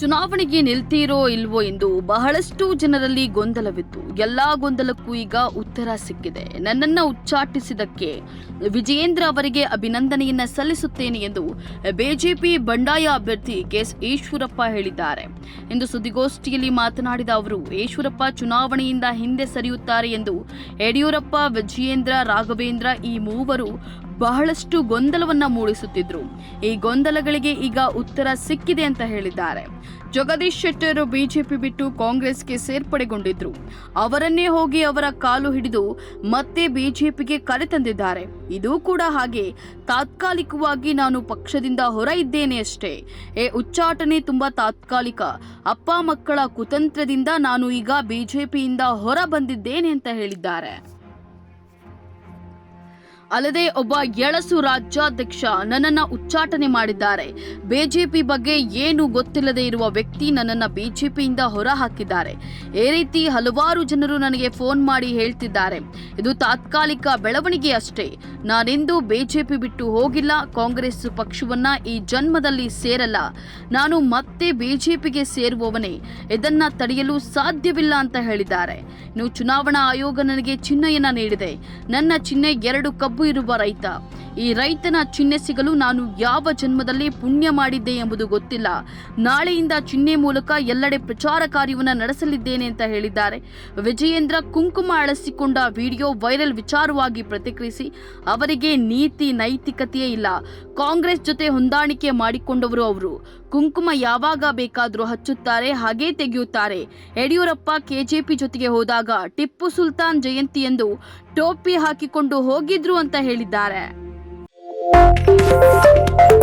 ಚುನಾವಣೆಗೆ ನಿಲ್ತೀರೋ ಇಲ್ವೋ ಎಂದು ಬಹಳಷ್ಟು ಜನರಲ್ಲಿ ಗೊಂದಲವಿತ್ತು. ಎಲ್ಲಾ ಗೊಂದಲಕ್ಕೂ ಈಗ ಉತ್ತರ ಸಿಕ್ಕಿದೆ. ನನ್ನನ್ನು ಉಚ್ಚಾಟಿಸಿದಕ್ಕೆ ವಿಜಯೇಂದ್ರ ಅವರಿಗೆ ಅಭಿನಂದನೆಯನ್ನ ಸಲ್ಲಿಸುತ್ತೇನೆ ಎಂದು ಬಿಜೆಪಿ ಬಂಡಾಯ ಅಭ್ಯರ್ಥಿ ಕೆಎಸ್ ಈಶ್ವರಪ್ಪ ಹೇಳಿದ್ದಾರೆ. ಇಂದು ಸುದ್ದಿಗೋಷ್ಠಿಯಲ್ಲಿ ಮಾತನಾಡಿದ ಅವರು, ಈಶ್ವರಪ್ಪ ಚುನಾವಣೆಯಿಂದ ಹಿಂದೆ ಸರಿಯುತ್ತಾರೆ ಎಂದು ಯಡಿಯೂರಪ್ಪ, ವಿಜಯೇಂದ್ರ, ರಾಘವೇಂದ್ರ ಈ ಮೂವರು ಬಹಳಷ್ಟು ಗೊಂದಲವನ್ನ ಮೂಡಿಸುತ್ತಿದ್ರು. ಈ ಗೊಂದಲಗಳಿಗೆ ಈಗ ಉತ್ತರ ಸಿಕ್ಕಿದೆ ಅಂತ ಹೇಳಿದ್ದಾರೆ. ಜಗದೀಶ್ ಶೆಟ್ಟರ್ ಬಿಜೆಪಿ ಬಿಟ್ಟು ಕಾಂಗ್ರೆಸ್ಗೆ ಸೇರ್ಪಡೆಗೊಂಡಿದ್ರು. ಅವರನ್ನೇ ಹೋಗಿ ಅವರ ಕಾಲು ಹಿಡಿದು ಮತ್ತೆ ಬಿಜೆಪಿಗೆ ಕರೆತಂದಿದ್ದಾರೆ ಇದು ಕೂಡ ಹಾಗೆ. ತಾತ್ಕಾಲಿಕವಾಗಿ ನಾನು ಪಕ್ಷದಿಂದ ಹೊರ ಇದ್ದೇನೆ ಅಷ್ಟೇ. ಏ ಉಚ್ಚಾಟನೆ ತುಂಬಾ ತಾತ್ಕಾಲಿಕ. ಅಪ್ಪ ಮಕ್ಕಳ ಕುತಂತ್ರದಿಂದ ನಾನು ಈಗ ಬಿಜೆಪಿಯಿಂದ ಹೊರ ಬಂದಿದ್ದೇನೆ ಅಂತ ಹೇಳಿದ್ದಾರೆ. ಅಲ್ಲದೆ ಒಬ್ಬ ಎಳಸು ರಾಜ್ಯಾಧ್ಯಕ್ಷ ನನ್ನನ್ನ ಉಚ್ಚಾಟನೆ ಮಾಡಿದ್ದಾರೆ. ಬಿಜೆಪಿ ಬಗ್ಗೆ ಏನು ಗೊತ್ತಿಲ್ಲದೆ ಇರುವ ವ್ಯಕ್ತಿ ನನ್ನನ್ನ ಬಿಜೆಪಿಯಿಂದ ಹೊರ ಹಾಕಿದ್ದಾರೆ ಈ ರೀತಿ ಹಲವಾರು ಜನರು ನನಗೆ ಫೋನ್ ಮಾಡಿ ಹೇಳ್ತಿದ್ದಾರೆ. ಇದು ತಾತ್ಕಾಲಿಕ ಬೆಳವಣಿಗೆ ಅಷ್ಟೇ. ನಾನೆಂದೂ ಬಿಜೆಪಿ ಬಿಟ್ಟು ಹೋಗಿಲ್ಲ. ಕಾಂಗ್ರೆಸ್ ಪಕ್ಷವನ್ನ ಈ ಜನ್ಮದಲ್ಲಿ ಸೇರಲ್ಲ. ನಾನು ಮತ್ತೆ ಬಿಜೆಪಿಗೆ ಸೇರುವವನೇ. ಇದನ್ನ ತಡೆಯಲು ಸಾಧ್ಯವಿಲ್ಲ ಅಂತ ಹೇಳಿದ್ದಾರೆ. ಇನ್ನು ಚುನಾವಣಾ ಆಯೋಗ ನನಗೆ ಚಿಹ್ನೆಯನ್ನ ನೀಡಿದೆ. ನನ್ನ ಚಿಹ್ನೆ ಎರಡು ಕಬ್ಬು ಇರುವ ರೈತ ಈ ರೈತನ ಚಿಹ್ನೆ ಸಿಗಲು ನಾನು ಯಾವ ಜನ್ಮದಲ್ಲಿ ಪುಣ್ಯ ಮಾಡಿದ್ದೆ ಎಂಬುದು ಗೊತ್ತಿಲ್ಲ. ನಾಳೆಯಿಂದ ಚಿಹ್ನೆ ಮೂಲಕ ಎಲ್ಲೆಡೆ ಪ್ರಚಾರ ಕಾರ್ಯವನ್ನು ನಡೆಸಲಿದ್ದೇನೆ ಅಂತ ಹೇಳಿದ್ದಾರೆ. ವಿಜಯೇಂದ್ರ ಕುಂಕುಮ ಅಳಸಿಕೊಂಡ ವಿಡಿಯೋ ವೈರಲ್ ವಿಚಾರವಾಗಿ ಪ್ರತಿಕ್ರಿಯಿಸಿ, ಅವರಿಗೆ ನೀತಿ ನೈತಿಕತೆಯೇ ಇಲ್ಲ. ಕಾಂಗ್ರೆಸ್ ಜೊತೆ ಹೊಂದಾಣಿಕೆ ಮಾಡಿಕೊಂಡವರು ಅವರು. ಕುಂಕುಮ ಯಾವಾಗ ಬೇಕಾದರೂ ಹಚ್ಚುತ್ತಾರೆ, ಹಾಗೇ ತೆಗೆಯುತ್ತಾರೆ. ಯಡಿಯೂರಪ್ಪ ಕೆಜೆಪಿ ಜೊತೆಗೆ ಹೋದಾಗ ಟಿಪ್ಪು ಸುಲ್ತಾನ್ ಜಯಂತಿ ಎಂದು ಟೋಪಿ ಹಾಕಿಕೊಂಡು ಹೋಗಿದ್ರು ಅಂತ ಹೇಳಿದ್ದಾರೆ. Música